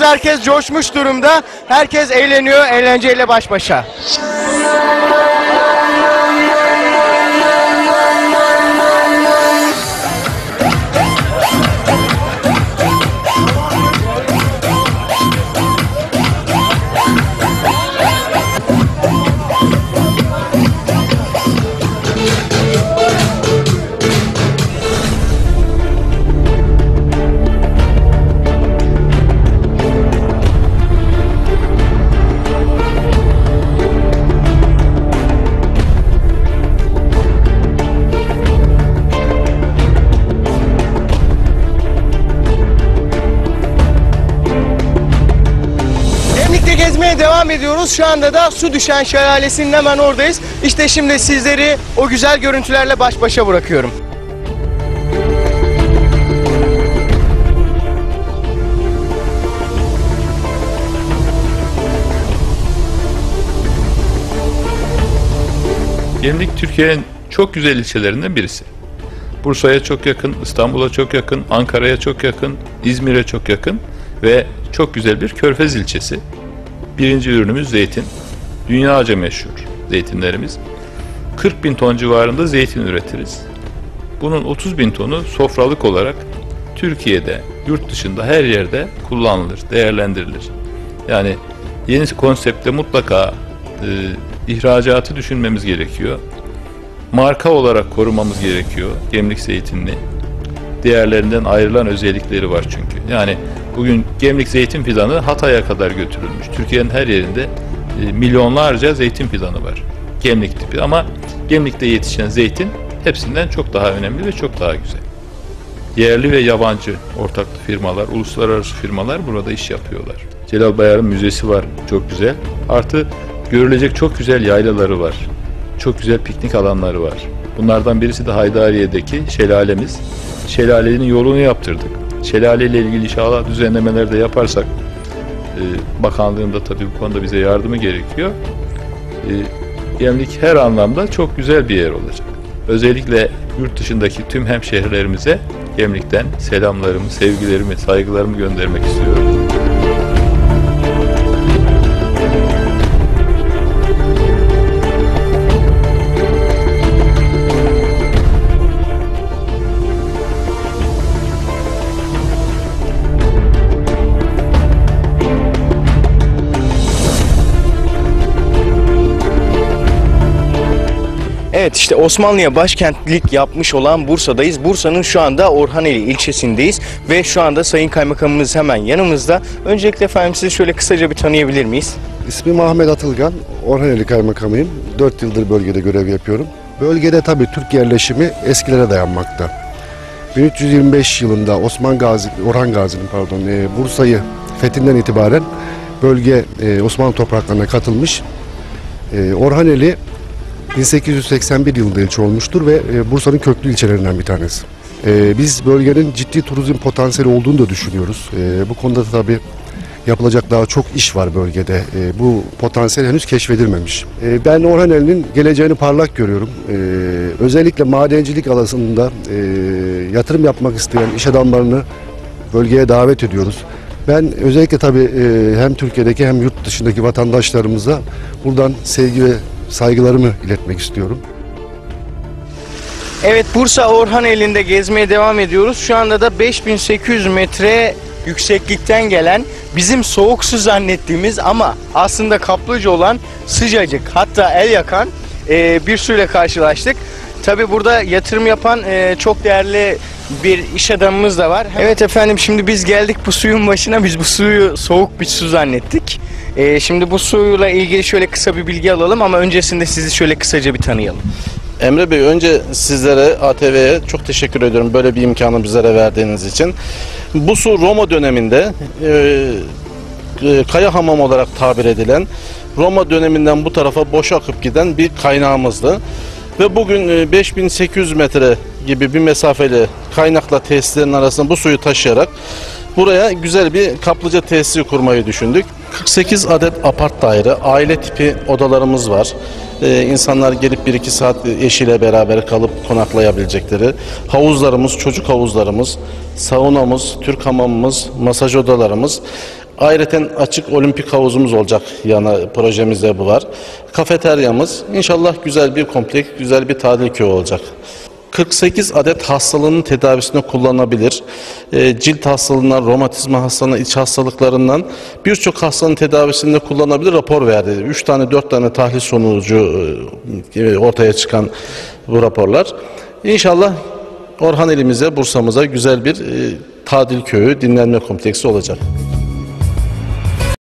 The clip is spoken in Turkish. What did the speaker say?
Herkes coşmuş durumda. Herkes eğleniyor, eğlenceyle baş başa. Devam ediyoruz. Şu anda da su düşen şelalesinin hemen oradayız. İşte şimdi sizleri o güzel görüntülerle baş başa bırakıyorum. Gemlik Türkiye'nin çok güzel ilçelerinden birisi. Bursa'ya çok yakın, İstanbul'a çok yakın, Ankara'ya çok yakın, İzmir'e çok yakın ve çok güzel bir körfez ilçesi. Birinci ürünümüz zeytin. Dünyaca meşhur zeytinlerimiz. 40 bin ton civarında zeytin üretiriz. Bunun 30 bin tonu sofralık olarak Türkiye'de, yurt dışında her yerde kullanılır, değerlendirilir. Yani yeni konseptte mutlaka e, ihracatı düşünmemiz gerekiyor. Marka olarak korumamız gerekiyor Gemlik zeytinini. Diğerlerinden ayrılan özellikleri var çünkü. Yani bugün Gemlik zeytin fidanı Hatay'a kadar götürülmüş. Türkiye'nin her yerinde e, milyonlarca zeytin fidanı var. Gemlik tipi ama Gemlik'te yetişen zeytin hepsinden çok daha önemli ve çok daha güzel. Yerli ve yabancı ortaklı firmalar, uluslararası firmalar burada iş yapıyorlar. Celal Bayar'ın müzesi var, çok güzel. Artı görülecek çok güzel yaylaları var. Çok güzel piknik alanları var. Bunlardan birisi de Haydariye'deki şelalemiz. Şelalenin yolunu yaptırdık. Şelale ile ilgili inşallah düzenlemeler de yaparsak e, bakanlığın da tabii bu konuda bize yardımı gerekiyor. E, Gemlik her anlamda çok güzel bir yer olacak. Özellikle yurt dışındaki tüm hemşehrilerimize Gemlik'ten selamlarımı, sevgilerimi, saygılarımı göndermek istiyorum. Evet işte Osmanlı'ya başkentlik yapmış olan Bursa'dayız. Bursa'nın şu anda Orhaneli ilçesindeyiz ve şu anda Sayın Kaymakamımız hemen yanımızda. Öncelikle efendim sizi şöyle kısaca bir tanıyabilir miyiz? İsmim Ahmet Atılgan, Orhaneli Kaymakamıyım. 4 yıldır bölgede görev yapıyorum. Bölgede tabii Türk yerleşimi eskilere dayanmakta. 1325 yılında Osman Gazi, Orhan Gazi'nin pardon, e, Bursa'yı fethinden itibaren bölge e, Osmanlı topraklarına katılmış. E, Orhaneli 1881 yılında ilçe olmuştur ve e, Bursa'nın köklü ilçelerinden bir tanesi. E, biz bölgenin ciddi turizm potansiyeli olduğunu da düşünüyoruz. E, bu konuda da tabii yapılacak daha çok iş var bölgede. Bu potansiyel henüz keşfedilmemiş. E, ben Orhaneli'nin geleceğini parlak görüyorum. Özellikle madencilik alanında yatırım yapmak isteyen iş adamlarını bölgeye davet ediyoruz. Ben özellikle tabii hem Türkiye'deki hem yurt dışındaki vatandaşlarımıza buradan sevgi ve saygılarımı iletmek istiyorum. Evet Bursa Orhaneli'nde gezmeye devam ediyoruz. Şu anda da 5800 metre yükseklikten gelen bizim soğuk su zannettiğimiz ama aslında kaplıca olan sıcacık hatta el yakan e, bir suyla karşılaştık. Tabi burada yatırım yapan e, çok değerli bir iş adamımız da var. Evet efendim şimdi biz geldik bu suyun başına biz bu suyu soğuk bir su zannettik. E, şimdi bu suyla ilgili şöyle kısa bir bilgi alalım ama öncesinde sizi şöyle kısaca bir tanıyalım. Emre Bey önce sizlere ATV'ye çok teşekkür ediyorum böyle bir imkanı bizlere verdiğiniz için. Bu su Roma döneminde e, e, kaya hamam olarak tabir edilen Roma döneminden bu tarafa boş akıp giden bir kaynağımızdı. Ve bugün e, 5800 metre gibi bir mesafeli kaynakla tesislerin arasında bu suyu taşıyarak buraya güzel bir kaplıca tesisi kurmayı düşündük. 48 adet apart daire, aile tipi odalarımız var. Ee, insanlar gelip 1-2 saat eşiyle beraber kalıp konaklayabilecekleri. Havuzlarımız, çocuk havuzlarımız, saunamız, Türk hamamımız, masaj odalarımız. Ayrıca açık olimpik havuzumuz olacak yana projemizde bu var. Kafeteryamız inşallah güzel bir kompleks, güzel bir tatil köyü olacak. 48 adet hastalığının tedavisinde kullanılabilir. E, cilt hastalığından, romatizma hastalığından, iç hastalıklarından birçok hastalığın tedavisinde kullanılabilir rapor verdi. 3 tane 4 tane tahlil sonucu e, ortaya çıkan bu raporlar. İnşallah Orhan elimize, Bursa'mıza güzel bir e, tatil köyü, dinlenme kompleksi olacak.